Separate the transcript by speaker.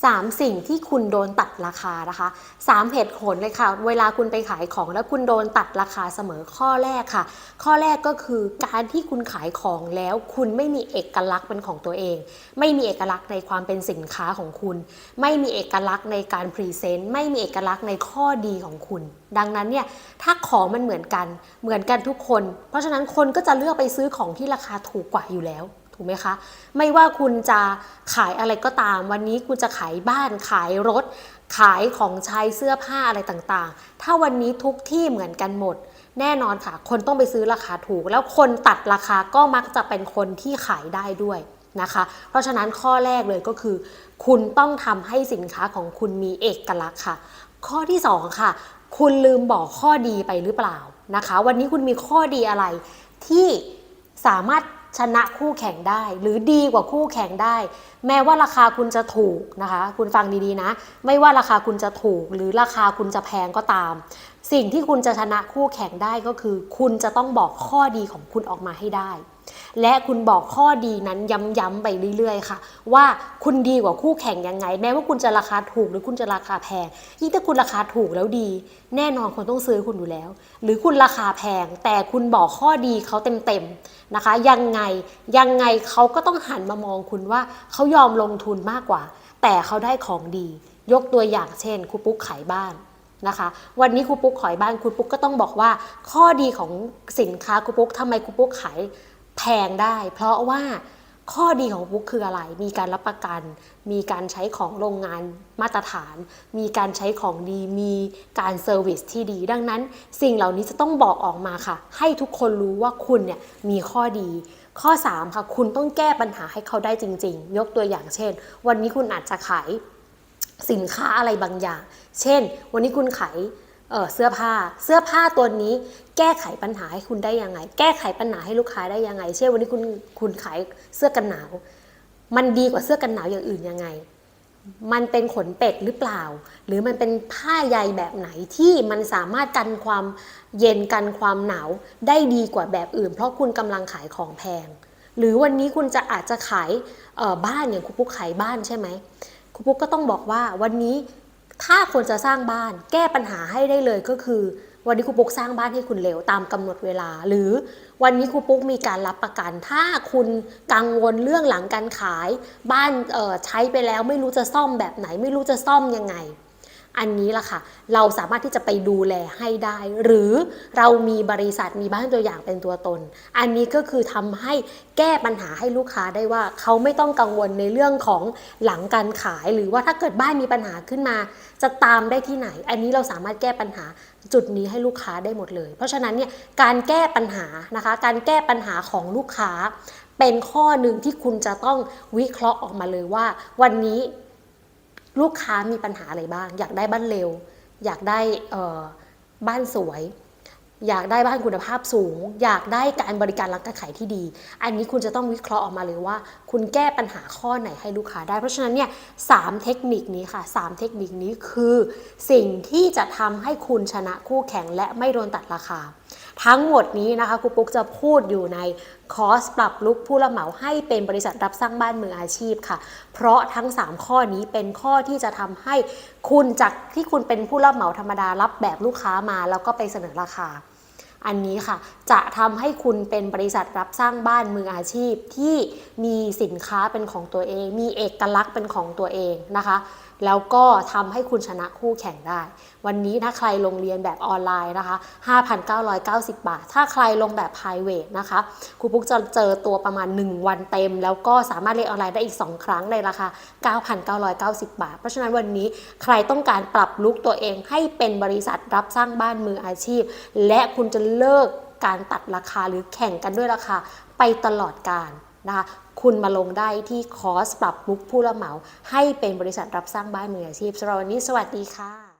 Speaker 1: 3 สิ่งที่คุณโดนตัดราคานะคะ3เหตุผลเลยค่ะ เวลาคุณไปขายของแล้วคุณโดนตัดราคาเสมอข้อแรกค่ะ ข้อแรกก็คือการที่คุณขายของแล้วคุณไม่มีเอกลักษณ์เป็นของตัวเอง ไม่มีเอกลักษณ์ในความเป็นสินค้าของคุณ ไม่มีเอกลักษณ์ในการพรีเซนต์ไม่มีเอกลักษณ์ในข้อดีของคุณ ดังนั้นเนี่ยถ้าของมันเหมือนกันเหมือนกันทุกคน เพราะฉะนั้นคนก็จะเลือกไปซื้อของที่ราคาถูกกว่าอยู่แล้ว ถูกไหมคะ ไม่ว่าคุณจะขายอะไรก็ตาม วันนี้คุณจะขายบ้านขายรถ ขายของใช้เสื้อผ้าอะไรต่างๆ ถ้าวันนี้ทุกที่เหมือนกันหมด แน่นอนค่ะ คนต้องไปซื้อราคาถูก แล้วคนตัดราคาก็มักจะเป็นคนที่ขายได้ด้วยนะคะ เพราะฉะนั้นข้อแรกเลยก็คือ คุณต้องทำให้สินค้าของคุณมีเอกลักษณ์ค่ะ ข้อที่สองค่ะ คุณลืมบอกข้อดีไปหรือเปล่านะคะ วันนี้คุณมีข้อดีอะไรที่สามารถ ชนะคู่แข่งได้ หรือดีกว่าคู่แข่งได้ แม้ว่าราคาคุณจะถูกนะคะ คุณฟังดีๆนะ ไม่ว่าราคาคุณจะถูก หรือราคาคุณจะแพงก็ตาม สิ่งที่คุณจะชนะคู่แข่งได้ก็คือ คุณจะต้องบอกข้อดีของคุณออกมาให้ได้ และคุณบอกข้อดีนั้นย้ำๆไปเรื่อยๆ ค่ะ ว่าคุณดีกว่าคู่แข่งยังไง แม้ว่าคุณจะราคาถูกหรือคุณจะราคาแพงยิ่งถ้าคุณราคาถูกแล้วดี แน่นอนคนต้องซื้อคุณอยู่แล้ว หรือคุณราคาแพง แต่คุณบอกข้อดีเขาเต็มๆนะคะ ยังไงยังไงเขาก็ต้องหันมามองคุณว่าเขายอมลงทุนมากกว่า แต่เขาได้ของดี ยกตัวอย่างเช่นครูปุ๊กขายบ้าน นะคะ วันนี้ครูปุ๊กขายบ้านครูปุ๊กก็ต้องบอกว่า ข้อดีของสินค้าครูปุ๊กทำไมครูปุ๊กขายแพงได้ เพราะว่าข้อดีของปุ๊กคืออะไร มีการรับประกัน มีการใช้ของโรงงานมาตรฐาน มีการใช้ของดี มีการเซอร์วิสที่ดี ดังนั้น สิ่งเหล่านี้จะต้องบอกออกมาค่ะ ให้ทุกคนรู้ว่าคุณเนี่ยมีข้อดี ข้อ 3 ค่ะ คุณต้องแก้ปัญหาให้เขาได้จริง ๆ ยกตัวอย่างเช่น วันนี้คุณอาจจะขาย สินค้าอะไรบางอย่าง เช่น วันนี้คุณขายเเสื้อผ้า เสื้อผ้าตัวนี้แก้ไขปัญหาให้คุณได้ยังไง แก้ไขปัญหาให้ลูกค้าได้ยังไง เช่นวันนี้คุณคุณขายเสื้อกันหนาว มันดีกว่าเสื้อกันหนาวอย่างอื่นยังไง มันเป็นขนเป็ดหรือเปล่า หรือมันเป็นผ้าใยแบบไหนที่มันสามารถกันความเย็นกันความหนาวได้ดีกว่าแบบอื่น เพราะคุณกำลังขายของแพง หรือวันนี้คุณจะอาจจะขายบ้านอย่างคุณปุ๊กขายบ้านใช่ไหม ครูปุ๊กก็ต้องบอกว่าวันนี้ถ้าคนจะสร้างบ้านแก้ปัญหาให้ได้เลยก็คือ วันนี้ครูปุ๊กสร้างบ้านให้คุณเร็วตามกำหนดเวลา หรือวันนี้ครูปุ๊กมีการรับประกัน ถ้าคุณกังวลเรื่องหลังการขาย บ้านใช้ไปแล้วไม่รู้จะซ่อมแบบไหน ไม่รู้จะซ่อมยังไง อันนี้ล่ะค่ะ เราสามารถที่จะไปดูแลให้ได้ หรือเรามีบริษัทมีบ้านตัวอย่างเป็นตัวตน อันนี้ก็คือทำให้แก้ปัญหาให้ลูกค้าได้ว่าเขาไม่ต้องกังวลในเรื่องของหลังการขาย หรือว่าถ้าเกิดบ้านมีปัญหาขึ้นมา จะตามได้ที่ไหน อันนี้เราสามารถแก้ปัญหาจุดนี้ให้ลูกค้าได้หมดเลย เพราะฉะนั้นเนี่ยการแก้ปัญหานะคะ การแก้ปัญหาของลูกค้า เป็นข้อหนึ่งที่คุณจะต้องวิเคราะห์ออกมาเลยว่า วันนี้ ลูกค้ามีปัญหาอะไรบ้าง อยากได้บ้านเร็ว อยากได้บ้านสวย อยากได้บ้านคุณภาพสูง อยากได้การบริการหลังการขายที่ดี อันนี้คุณจะต้องวิเคราะห์ออกมาเลยว่า คุณแก้ปัญหาข้อไหนให้ลูกค้าได้ เพราะฉะนั้นเนี่ยสามเทคนิคนี้ค่ะสามเทคนิคนี้คือ สิ่งที่จะทำให้คุณชนะคู่แข่งและไม่โดนตัดราคา ทั้งหมดนี้นะคะครูปุ๊กจะพูดอยู่ในคอร์สปรับลุกผู้รับเหมาให้เป็นบริษัทรับสร้างบ้านมืออาชีพค่ะ เพราะทั้ง 3 ข้อนี้เป็นข้อที่จะทำให้คุณจากที่คุณเป็นผู้รับเหมาธรรมดารับแบบลูกค้ามา แล้วก็ไปเสนอราคา อันนี้ค่ะ จะทำให้คุณเป็นบริษัทรับสร้างบ้านมืออาชีพที่มีสินค้าเป็นของตัวเอง มีเอกลักษณ์เป็นของตัวเองนะคะ แล้วก็ทำให้คุณชนะคู่แข่งได้ วันนี้ถ้าใครลงเรียนแบบออนไลน์นะคะ 5,990 บาท ถ้าใครลงแบบ p r i v a t นะคะครูปุ๊กจะเจอตัวประมาณ 1 วันเต็ม แล้วก็สามารถเรียนออนไลน์ได้อีก 2 ครั้งในราคา 9,990 บาท เพราะฉะนั้นวันนี้ใครต้องการปรับลุกตัวเองให้เป็นบริษัทรับสร้างบ้านมืออาชีพ และคุณจะเลิกการตัดราคาหรือแข่งกันด้วยราคาไปตลอดการนะคะคุณมาลงได้ที่คอร์สปรับลุกผู้รับเหมา ให้เป็นบริษัทรับสร้างบ้านมืออาชีพสำหรับวันนี้สวัสดีค่ะ